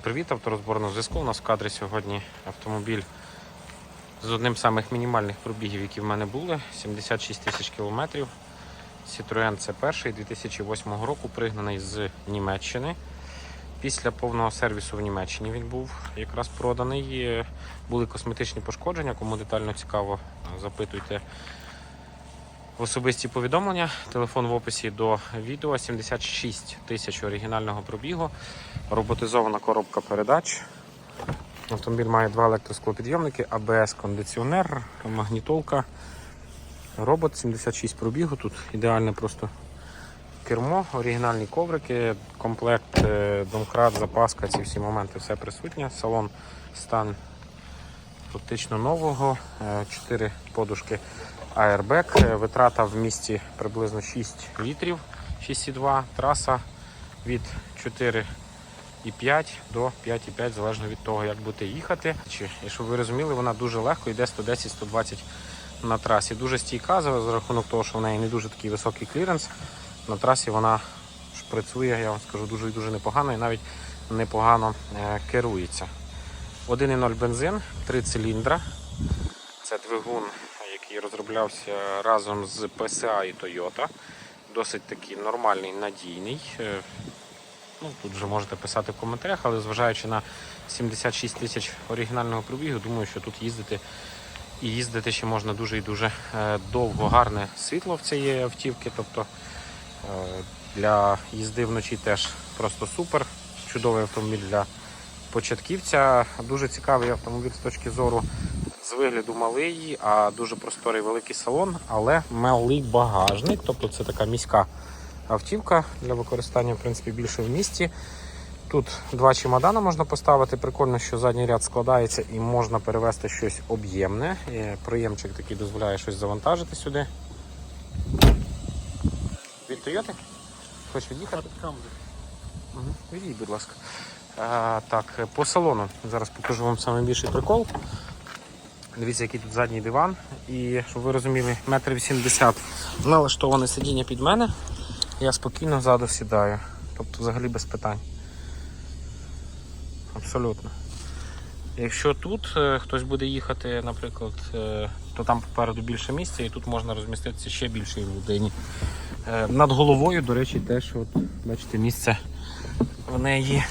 Привіт, авторозборного зв'язку. У нас в кадрі сьогодні автомобіль з одним з самих мінімальних пробігів, які в мене були 76 тисяч кілометрів. Citroen c 1 2008 року, пригнаний з Німеччини. Після повного сервісу в Німеччині він був якраз проданий. Були косметичні пошкодження. Кому детально цікаво, запитуйте в особисті повідомлення. Телефон в описі до відео 76 тисяч оригінального пробігу. Роботизована коробка передач. Автомобіль має два електросклопідйомники, АБС кондиціонер, магнітолка. Робот 76 пробігу. Тут ідеальне просто кермо, оригінальні коврики, комплект, е, домкрат, запаска, ці всі моменти, все присутнє. Салон стан фактично нового. 4 подушки Airbag. Е, Витрата в місті приблизно 6 літрів, 6,2. Траса від 4,5 до 5,5, залежно від того, як будете їхати. Чи, і щоб ви розуміли, вона дуже легко йде 110-120 на трасі. Дуже стійка за рахунок того, що в неї не дуже такий високий кліренс. На трасі вона шприцює, я вам скажу, дуже і дуже непогано і навіть непогано е, керується. 1,0 бензин, 3 циліндра. Це двигун, який розроблявся разом з PSA і Toyota. Досить такий нормальний, надійний. Е, Ну, тут вже можете писати в коментарях, але зважаючи на 76 тисяч оригінального пробігу, думаю, що тут їздити і їздити ще можна дуже і дуже е, довго. Гарне світло в цієї автівки. Тобто е, для їзди вночі теж просто супер. Чудовий автомобіль для початківця. Дуже цікавий автомобіль з точки зору з вигляду малий, а дуже просторий великий салон, але малий багажник. Тобто це така міська автівка для використання в принципі, більше в місті. Тут два чемодана можна поставити. Прикольно, що задній ряд складається і можна перевезти щось об'ємне. Е, Приємчик такий дозволяє щось завантажити сюди. Від Toyota? Хочеш від'їхати? Угу. Відійдь, будь ласка. А, так, по салону. Зараз покажу вам найбільший прикол. Дивіться, який тут задній диван. І щоб ви розуміли, метр вісімдесят налаштоване сидіння під мене. Я спокійно ззаду сідаю. Тобто взагалі без питань. Абсолютно. Якщо тут е, хтось буде їхати, наприклад, е, то там попереду більше місця і тут можна розміститися ще більшій людині. Е, над головою, до речі, теж, от, бачите, місце в неї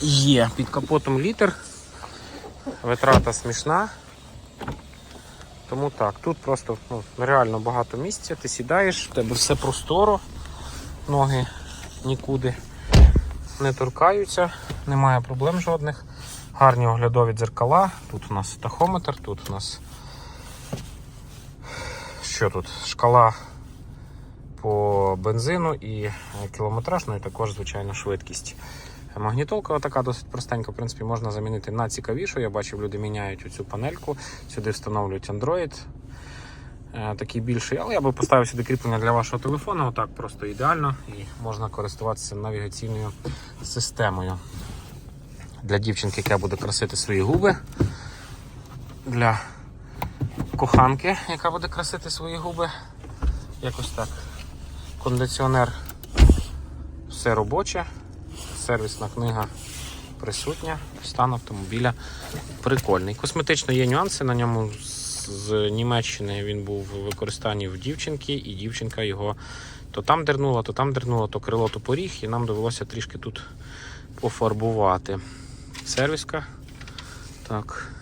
є. Під капотом літр. Витрата смішна. Тому так, тут просто ну, реально багато місця, ти сідаєш, в тебе все просторо, ноги нікуди не торкаються, немає проблем жодних. Гарні оглядові дзеркала. Тут у нас тахометр, тут у нас що тут? Шкала по бензину і кілометраж, ну і також, звичайно, швидкість. Магнітолка така досить простенька, в принципі, можна замінити на цікавішу. Я бачив, люди міняють оцю панельку, сюди встановлюють Android. е, Такий більший, але я би поставив сюди кріплення для вашого телефону, отак просто ідеально і можна користуватися навігаційною системою. Для дівчинки, яка буде красити свої губи. Для коханки, яка буде красити свої губи. Якось так. Кондиціонер все робоче, сервісна книга присутня, стан автомобіля прикольний. Косметично є нюанси на ньому з- Німеччини він був в використанні в дівчинки, і дівчинка його то там дернула, то там дернула, то крило, то поріг, і нам довелося трішки тут пофарбувати. Сервіска. Так.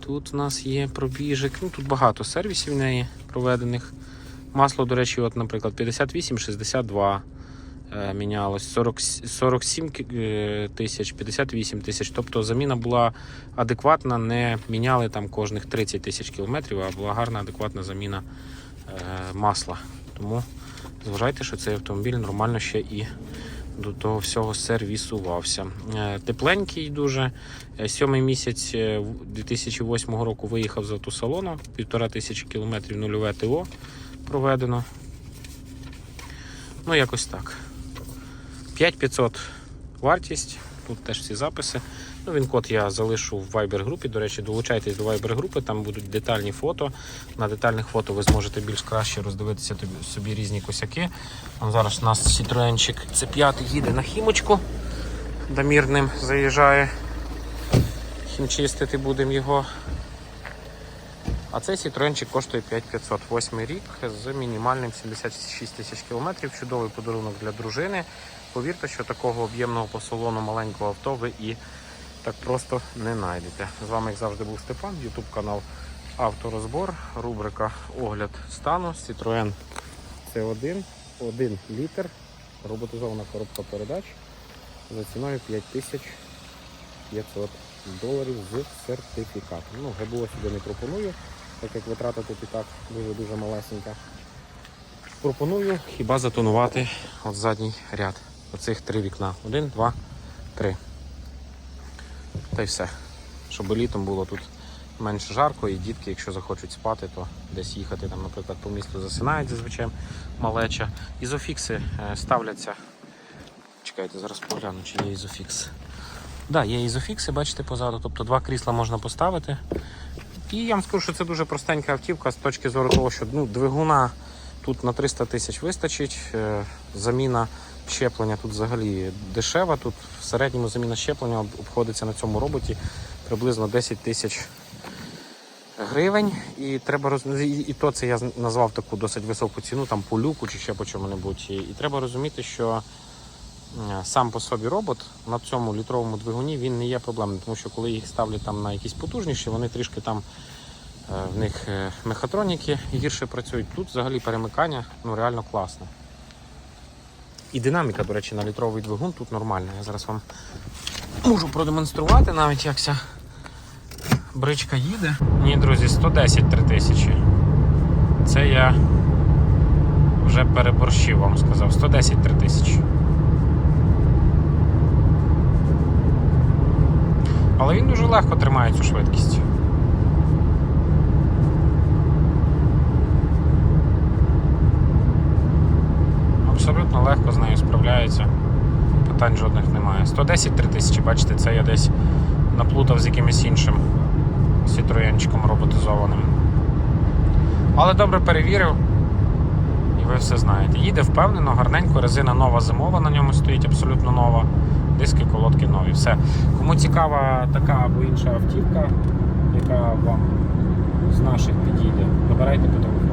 Тут у нас є пробіжик. Ну, тут багато сервісів в неї проведених. Масло, до речі, от, наприклад, 58-62 е, мінялось, 40, 47 е, тисяч, 58 тисяч. Тобто заміна була адекватна, не міняли там кожних 30 тисяч кілометрів, а була гарна, адекватна заміна е, масла. Тому зважайте, що цей автомобіль нормально ще і до того всього сервісувався. Е, Тепленький дуже. Е, Сьомий місяць е, 2008 року виїхав з автосалону, півтора тисячі кілометрів нульове ТО проведено. Ну, якось так. 5500 вартість. Тут теж всі записи. Ну, він код я залишу в Viber групі. До речі, долучайтесь до Viber групи, там будуть детальні фото. На детальних фото ви зможете більш краще роздивитися собі різні косяки. Там зараз у нас Citroenчик C5 їде на хімочку. Дамір ним заїжджає. Хімчистити будемо його. А цей Citroenчик коштує 5500. Рік з мінімальним 76 тисяч кілометрів. Чудовий подарунок для дружини. Повірте, що такого об'ємного по салону маленького авто ви і так просто не знайдете. З вами, як завжди, був Степан, YouTube канал Авторозбор, рубрика Огляд стану. Citroen C1, 1 літр, роботизована коробка передач за ціною 5500 доларів з сертифікатом. Ну, ГБО сюди не пропоную, так як витрата тут і так дуже-дуже малесенька. Пропоную хіба затонувати от задній ряд. Оцих три вікна. Один, два, три. Та й все. Щоб літом було тут менш жарко, і дітки, якщо захочуть спати, то десь їхати, там, наприклад, по місту засинають зазвичай малеча. Ізофікси е, ставляться. Чекайте, зараз погляну, чи є ізофікс. Так, да, є ізофікси, бачите, позаду, тобто два крісла можна поставити. І я вам скажу, що це дуже простенька автівка з точки зору того, що ну, двигуна тут на 300 тисяч вистачить. е, Заміна щеплення тут взагалі дешева. Тут в середньому заміна щеплення обходиться на цьому роботі приблизно 10 тисяч гривень. І треба роз... і, і то це я назвав таку досить високу ціну, там по люку чи ще по чому-небудь. І, треба розуміти, що сам по собі робот на цьому літровому двигуні він не є проблемним, тому що коли їх ставлять там на якісь потужніші, вони трішки там е, в них е, мехатроніки гірше працюють. Тут взагалі перемикання ну, реально класне. І динаміка, до речі, на літровий двигун тут нормальна. Я зараз вам можу продемонструвати навіть як ця бричка їде. Ні, друзі, 110 3000. Це я вже переборщив, вам сказав. 110 3000. Але він дуже легко тримає цю швидкість. Абсолютно легко з нею справляється. Питань жодних немає. 110 3000, бачите, це я десь наплутав з якимось іншим Citroenчиком роботизованим. Але добре перевірив. І ви все знаєте. Їде впевнено, гарненько, резина нова зимова на ньому стоїть, абсолютно нова. Диски, колодки нові. Все. Кому цікава така або інша автівка, яка вам з наших підійде, набирайте по телефону.